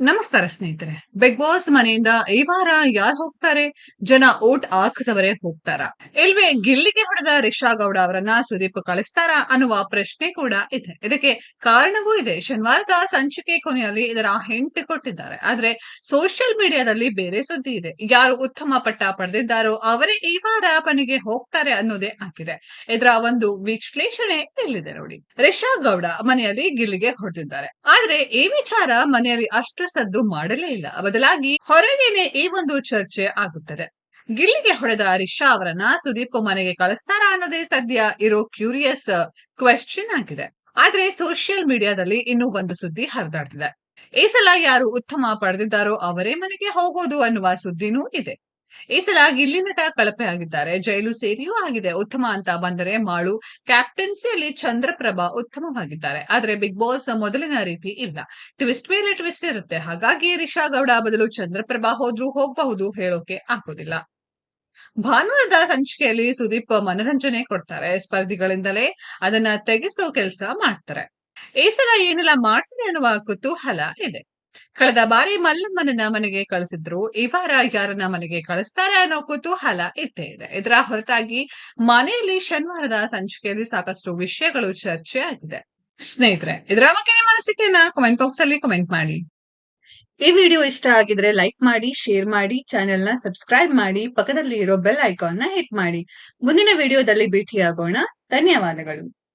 ನಮಸ್ಕಾರ ಸ್ನೇಹಿತರೆ. Big boss ಮನೆಯಿಂದ ಈ ವಾರ ಯಾರು ಹೋಗ್ತಾರೆ? ಜನ ಓಟ್ ಹಾಕದವರೇ ಹೋಗ್ತಾರ. ಇಲ್ವೇ ಗಿಲ್ಲಿಗೆ ಹೊಡೆದ ರಿಷಾ ಗೌಡ ಅವರನ್ನ ಸುದೀಪ್ ಕಳಿಸ್ತಾರ ಅನ್ನುವ ಪ್ರಶ್ನೆ ಕೂಡ ಇದೆ. ಇದಕ್ಕೆ ಕಾರಣವೂ ಇದೆ. ಶನಿವಾರದ ಸಂಚಿಕೆ ಕೊನೆಯಲ್ಲಿ ಇದರ ಹೆಂಟ್ ಕೊಟ್ಟಿದ್ದಾರೆ. ಆದ್ರೆ ಸೋಷಿಯಲ್ ಮೀಡಿಯಾದಲ್ಲಿ ಬೇರೆ ಸುದ್ದಿ ಇದೆ. ಯಾರು ಉತ್ತಮ ಪಟ್ಟ ಪಡೆದಿದ್ದಾರೋ ಅವರೇ ಈ ವಾರ ಮನೆಗೆ ಹೋಗ್ತಾರೆ ಅನ್ನೋದೇ ಆಗಿದೆ. ಇದರ ಒಂದು ವಿಶ್ಲೇಷಣೆ ಇಲ್ಲಿದೆ ನೋಡಿ. ರಿಷಾ ಗೌಡ ಮನೆಯಲ್ಲಿ ಗಿಲ್ಲಿಗೆ ಹೊಡೆದಿದ್ದಾರೆ. ಆದ್ರೆ ಈ ವಿಚಾರ ಮನೆಯಲ್ಲಿ ಅಷ್ಟು ಸದ್ದು ಮಾಡಲೇ ಇಲ್ಲ. ಬದಲಾಗಿ ಹೊರಗೇನೆ ಈ ಒಂದು ಚರ್ಚೆ ಆಗುತ್ತದೆ. ಗಿಲ್ಲಿಗೆ ಹೊಡೆದ ರಿಷಾ ಅವರನ್ನ ಸುದೀಪ್ ಮನೆಗೆ ಕಳಿಸ್ತಾರ ಅನ್ನೋದೇ ಸದ್ಯ ಇರೋ ಕ್ಯೂರಿಯಸ್ ಕ್ವೆಶ್ಚನ್ ಆಗಿದೆ. ಆದ್ರೆ ಸೋಷಿಯಲ್ ಮೀಡಿಯಾದಲ್ಲಿ ಇನ್ನೂ ಒಂದು ಸುದ್ದಿ ಹರಿದಾಡ್ತಿದೆ. ಈ ಸಲ ಯಾರು ಉತ್ತಮ ಪಡೆದಿದ್ದಾರೋ ಅವರೇ ಮನೆಗೆ ಹೋಗೋದು ಅನ್ನುವ ಸುದ್ದಿನೂ ಇದೆ. ಈ ಸಲ ಗಿಲ್ಲಿ ನಟ ಕಳಪೆ ಆಗಿದ್ದಾರೆ. ಜೈಲು ಸೇರಿಯೂ ಆಗಿದೆ. ಉತ್ತಮ ಅಂತ ಬಂದರೆ ಮಾಳು. ಕ್ಯಾಪ್ಟನ್ಸಿಯಲ್ಲಿ ಚಂದ್ರಪ್ರಭಾ ಉತ್ತಮವಾಗಿದ್ದಾರೆ. ಆದ್ರೆ ಬಿಗ್ ಬಾಸ್ ಮೊದಲಿನ ರೀತಿ ಇಲ್ಲ. ಟ್ವಿಸ್ಟ್ ಮೇಲೆ ಟ್ವಿಸ್ಟ್ ಇರುತ್ತೆ. ಹಾಗಾಗಿ ರಿಷಾ ಗೌಡ ಬದಲು ಚಂದ್ರಪ್ರಭಾ ಹೋದ್ರೂ ಹೋಗಬಹುದು ಹೇಳೋಕೆ ಆಗೋದಿಲ್ಲ. ಭಾನುವಾರದ ಸಂಚಿಕೆಯಲ್ಲಿ ಸುದೀಪ್ ಮನರಂಜನೆ ಕೊಡ್ತಾರೆ. ಸ್ಪರ್ಧಿಗಳಿಂದಲೇ ಅದನ್ನ ತೆಗೆಸೋ ಕೆಲಸ ಮಾಡ್ತಾರೆ. ಈ ಸಲ ಏನೆಲ್ಲ ಮಾಡ್ತಾರೆ ಅನ್ನುವ ಕುತೂಹಲ ಇದೆ. ಕಳೆದ ಬಾರಿ ಮಲ್ಲಮ್ಮನನ್ನ ಮನೆಗೆ ಕಳಿಸಿದ್ರು, ಈ ವಾರ ಯಾರನ್ನ ಮನೆಗೆ ಕಳಿಸ್ತಾರೆ ಅನ್ನೋ ಕುತೂಹಲ ಇದ್ದೇ ಇದೆ. ಇದರ ಹೊರತಾಗಿ ಮನೆಯಲ್ಲಿ ಶನಿವಾರದ ಸಂಚಿಕೆಯಲ್ಲಿ ಸಾಕಷ್ಟು ವಿಷಯಗಳು ಚರ್ಚೆ ಆಗಿದೆ. ಸ್ನೇಹಿತರೆ, ಇದರ ಬಗ್ಗೆ ನಿಮ್ಮ ಅನಿಸಿಕೆಯನ್ನ ಕಮೆಂಟ್ ಬಾಕ್ಸ್ ಅಲ್ಲಿ ಕಮೆಂಟ್ ಮಾಡಿ. ಈ ವಿಡಿಯೋ ಇಷ್ಟ ಆಗಿದ್ರೆ ಲೈಕ್ ಮಾಡಿ ಶೇರ್ ಮಾಡಿ ಚಾನೆಲ್ನ ಸಬ್ಸ್ಕ್ರೈಬ್ ಮಾಡಿ ಪಕ್ಕದಲ್ಲಿ ಇರೋ ಬೆಲ್ ಐಕಾನ್ನ ಹಿಟ್ ಮಾಡಿ. ಮುಂದಿನ ವಿಡಿಯೋದಲ್ಲಿ ಭೇಟಿಯಾಗೋಣ. ಧನ್ಯವಾದಗಳು.